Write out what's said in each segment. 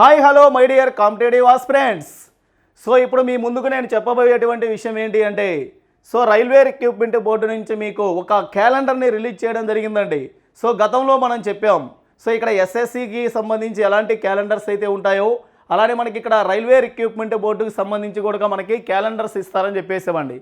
Hi hello my dear competitive aspirants so ఇప్పుడు మీ ముందుకు నేను చెప్పబోయేటువంటి విషయం ఏంటి అంటే సో రైల్వే రిక్రూట్మెంట్ బోర్డు నుంచి మీకు ఒక క్యాలెండర్ని రిలీజ్ చేయడం జరిగిందండి. సో గతంలో మనం చెప్పాం. సో ఇక్కడ ఎస్ఎస్సికి సంబంధించి ఎలాంటి క్యాలెండర్స్ అయితే ఉంటాయో అలానే మనకి ఇక్కడ రైల్వే రిక్రూట్మెంట్ బోర్డుకి సంబంధించి కూడా మనకి క్యాలెండర్స్ ఇస్తారని చెప్పేసామండి.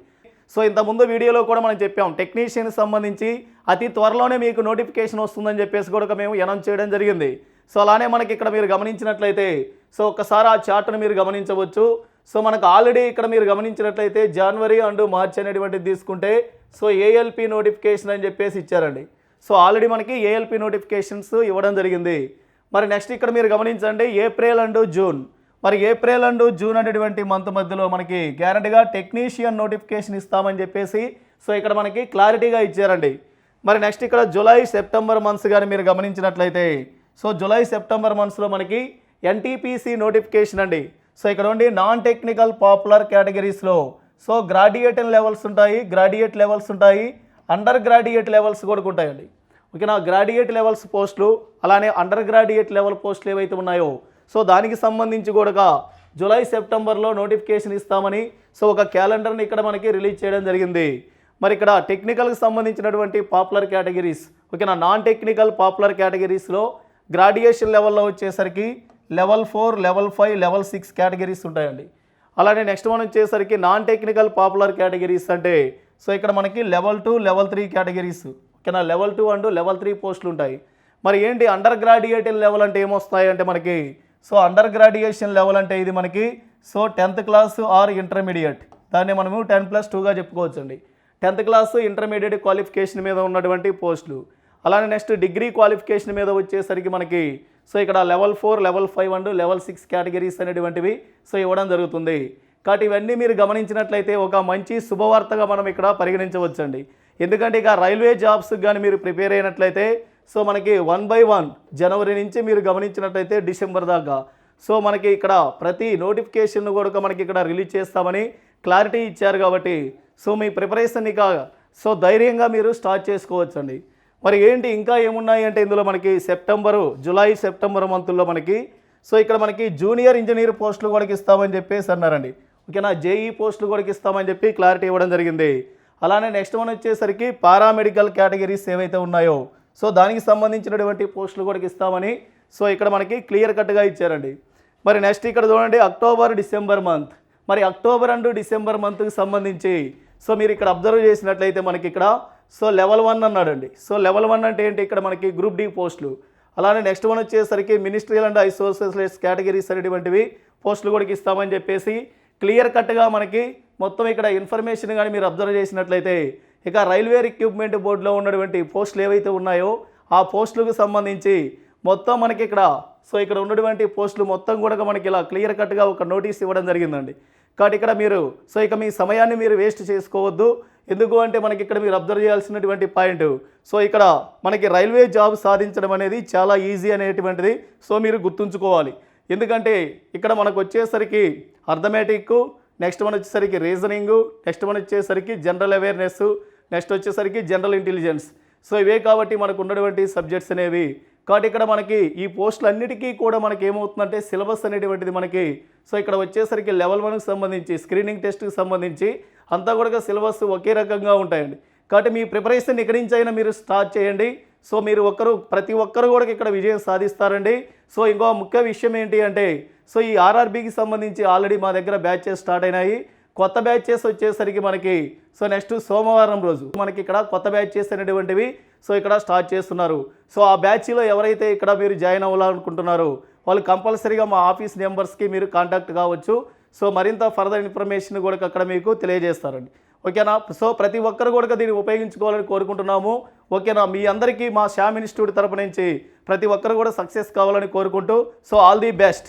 సో ఇంతకుముందు వీడియోలో కూడా మనం చెప్పాం టెక్నీషియన్ సంబంధించి అతి త్వరలోనే మీకు నోటిఫికేషన్ వస్తుందని చెప్పేసి కూడా మేము అనౌన్స్ చేయడం జరిగింది. సో అలానే మనకి ఇక్కడ మీరు గమనించినట్లయితే సో ఒక్కసారి ఆ చార్ట్ను మీరు గమనించవచ్చు. సో మనకు ఆల్రెడీ ఇక్కడ మీరు గమనించినట్లయితే జనవరి అండ్ మార్చ్ అనేటువంటిది తీసుకుంటే సో ఏఎల్పి నోటిఫికేషన్ అని చెప్పేసి ఇచ్చారండి. సో ఆల్రెడీ మనకి ఏఎల్పి నోటిఫికేషన్స్ ఇవ్వడం జరిగింది. మరి నెక్స్ట్ ఇక్కడ మీరు గమనించండి ఏప్రిల్ అండ్ జూన్. మరి ఏప్రిల్ అండ్ జూన్ అనేటువంటి మంత్ మధ్యలో మనకి గ్యారంటీగా టెక్నీషియన్ నోటిఫికేషన్ ఇస్తామని చెప్పేసి సో ఇక్కడ మనకి క్లారిటీగా ఇచ్చారండి. మరి నెక్స్ట్ ఇక్కడ జూలై సెప్టెంబర్ మంత్స్ కానీ మీరు గమనించినట్లయితే సో జూలై సెప్టెంబర్ మంత్స్లో మనకి ఎన్టీపీసీ నోటిఫికేషన్ అండి. సో ఇక్కడ ఉండి నాన్ టెక్నికల్ పాపులర్ కేటగిరీస్లో సో గ్రాడ్యుయేట్ లెవెల్స్ ఉంటాయి గ్రాడ్యుయేట్ లెవెల్స్ ఉంటాయి అండర్ గ్రాడ్యుయేట్ లెవెల్స్ కూడా ఉంటాయండి. ఓకేనా గ్రాడ్యుయేట్ లెవెల్స్ పోస్టులు అలానే అండర్ గ్రాడ్యుయేట్ లెవెల్ పోస్టులు ఏవైతే ఉన్నాయో సో దానికి సంబంధించి కూడా జూలై సెప్టెంబర్లో నోటిఫికేషన్ ఇస్తామని సో ఒక క్యాలెండర్ని ఇక్కడ మనకి రిలీజ్ చేయడం జరిగింది. మరి ఇక్కడ టెక్నికల్కి సంబంధించినటువంటి పాపులర్ కేటగిరీస్ ఓకేనా నాన్ టెక్నికల్ పాపులర్ కేటగిరీస్లో గ్రాడ్యుయేషన్ లెవెల్లో వచ్చేసరికి level four level five level six categories ఉంటాయండి. అలానే నెక్స్ట్ మనం వచ్చేసరికి నాన్ టెక్నికల్ పాపులర్ కేటగిరీస్ అంటే సో ఇక్కడ మనకి level two level three categories ఓకేనా? Level two and level three పోస్టులు ఉంటాయి. మరి ఏంటి అండర్ గ్రాడ్యుయేట్ లెవెల్ అంటే ఏమొస్తాయి అంటే మనకి సో అండర్ గ్రాడ్యుయేషన్ లెవెల్ అంటే ఇది మనకి so tenth class or intermediate. దాన్ని మనము టెన్ ప్లస్ టూగా చెప్పుకోవచ్చండి. టెన్త్ క్లాస్ ఇంటర్మీడియట్ క్వాలిఫికేషన్ మీద ఉన్నటువంటి పోస్టులు. అలానే నెక్స్ట్ డిగ్రీ క్వాలిఫికేషన్ మీద వచ్చేసరికి మనకి సో ఇక్కడ level four level five and level six categories అనేటువంటివి సో ఇవ్వడం జరుగుతుంది. కాబట్టి ఇవన్నీ మీరు గమనించినట్లయితే ఒక మంచి శుభవార్తగా మనం ఇక్కడ పరిగణించవచ్చండి. ఎందుకంటే ఇక రైల్వే జాబ్స్కి కానీ మీరు ప్రిపేర్ అయినట్లయితే సో మనకి వన్ బై వన్ జనవరి నుంచి మీరు గమనించినట్లయితే డిసెంబర్ దాకా. సో మనకి ఇక్కడ ప్రతి నోటిఫికేషన్ కూడా మనకి ఇక్కడ రిలీజ్ చేస్తామని క్లారిటీ ఇచ్చారు కాబట్టి సో మీ ప్రిపరేషన్ ఇక సో ధైర్యంగా మీరు స్టార్ట్ చేసుకోవచ్చండి. మరి ఏంటి ఇంకా ఏమున్నాయి అంటే ఇందులో మనకి సెప్టెంబరు జూలై సెప్టెంబర్ మంత్లో మనకి సో ఇక్కడ మనకి జూనియర్ ఇంజనీర్ పోస్టులు కూడా ఇస్తామని చెప్పేసి అన్నారండి. ఓకేనా? జేఈ పోస్టులు కూడా ఇస్తామని చెప్పి క్లారిటీ ఇవ్వడం జరిగింది. అలానే నెక్స్ట్ మనం వచ్చేసరికి పారామెడికల్ కేటగిరీస్ ఏవైతే ఉన్నాయో సో దానికి సంబంధించినటువంటి పోస్టులు కూడా ఇస్తామని సో ఇక్కడ మనకి క్లియర్ కట్గా ఇచ్చారండి. మరి నెక్స్ట్ ఇక్కడ చూడండి అక్టోబర్ డిసెంబర్ మంత్. మరి అక్టోబర్ అండ్ డిసెంబర్ మంత్కి సంబంధించి సో మీరు ఇక్కడ అబ్జర్వ్ చేసినట్లయితే మనకి ఇక్కడ సో లెవెల్ వన్ అన్నాడండి. సో లెవెల్ వన్ అంటే ఏంటి? ఇక్కడ మనకి గ్రూప్ డి పోస్టులు. అలానే నెక్స్ట్ వన్ వచ్చేసరికి మినిస్ట్రియల్ అండ్ ఐసోసియస్ కేటగిరీస్ అనేటువంటివి పోస్టులు కూడా ఇస్తామని చెప్పేసి క్లియర్ కట్గా మనకి మొత్తం ఇక్కడ ఇన్ఫర్మేషన్ కానీ మీరు అబ్జర్వ్ చేసినట్లయితే ఇక రైల్వే రిక్రూట్మెంట్ బోర్డులో ఉన్నటువంటి పోస్టులు ఏవైతే ఉన్నాయో ఆ పోస్టులకు సంబంధించి మొత్తం మనకి ఇక్కడ సో ఇక్కడ ఉన్నటువంటి పోస్టులు మొత్తం కూడా మనకి ఇలా క్లియర్ కట్గా ఒక నోటీస్ ఇవ్వడం జరిగిందండి. కాబట్టి ఇక్కడ మీరు సో ఇక మీ సమయాన్ని మీరు వేస్ట్ చేసుకోవద్దు. ఎందుకు అంటే మనకి ఇక్కడ మీరు అబ్జర్వ్ చేయాల్సినటువంటి పాయింట్. సో ఇక్కడ మనకి రైల్వే జాబ్ సాధించడం అనేది చాలా ఈజీ అనేటువంటిది. సో మీరు గుర్తుంచుకోవాలి. ఎందుకంటే ఇక్కడ మనకు వచ్చేసరికి అర్థమెటిక్ నెక్స్ట్ మన వచ్చేసరికి రీజనింగ్ నెక్స్ట్ మన వచ్చేసరికి జనరల్ అవేర్నెస్ నెక్స్ట్ వచ్చేసరికి జనరల్ ఇంటెలిజెన్స్. సో ఇవే కాబట్టి మనకు ఉన్నటువంటి సబ్జెక్ట్స్ అనేవి. కాబట్టి ఇక్కడ మనకి ఈ పోస్టులన్నిటికీ కూడా మనకి ఏమవుతుందంటే సిలబస్ అనేటువంటిది మనకి. సో ఇక్కడ వచ్చేసరికి లెవెల్ వన్కి సంబంధించి స్క్రీనింగ్ టెస్ట్కి సంబంధించి అంతా కూడా సిలబస్ ఒకే రకంగా ఉంటాయండి. కాబట్టి మీ ప్రిపరేషన్ ఎక్కడి నుంచి అయినా మీరు స్టార్ట్ చేయండి. సో మీరు ఒక్కరు ప్రతి ఒక్కరు కూడా ఇక్కడ విజయం సాధిస్తారండి. సో ఇంకో ముఖ్య విషయం ఏంటి అంటే సో ఈ ఆర్ఆర్బీకి సంబంధించి ఆల్రెడీ మా దగ్గర బ్యాచెస్ స్టార్ట్ అయినాయి. కొత్త బ్యాచెస్ వచ్చేసరికి మనకి సో నెక్స్ట్ సోమవారం రోజు మనకి ఇక్కడ కొత్త బ్యాచెస్ అనేటువంటివి సో ఇక్కడ స్టార్ట్ చేస్తున్నారు. సో ఆ బ్యాచ్లో ఎవరైతే ఇక్కడ మీరు జాయిన్ అవ్వాలనుకుంటున్నారో వాళ్ళు కంపల్సరీగా మా ఆఫీస్ నెంబర్స్కి మీరు కాంటాక్ట్ కావచ్చు. సో మరింత ఫర్దర్ ఇన్ఫర్మేషన్ కూడా అక్కడ మీకు తెలియజేస్తారండి. ఓకేనా? సో ప్రతి ఒక్కరు కూడా దీన్ని ఉపయోగించుకోవాలని కోరుకుంటున్నాము. ఓకేనా? మీ అందరికీ మా శ్యామ్ ఇన్స్టిట్యూట్ తరపు నుంచి ప్రతి ఒక్కరు కూడా సక్సెస్ కావాలని కోరుకుంటూ సో ఆల్ ది బెస్ట్.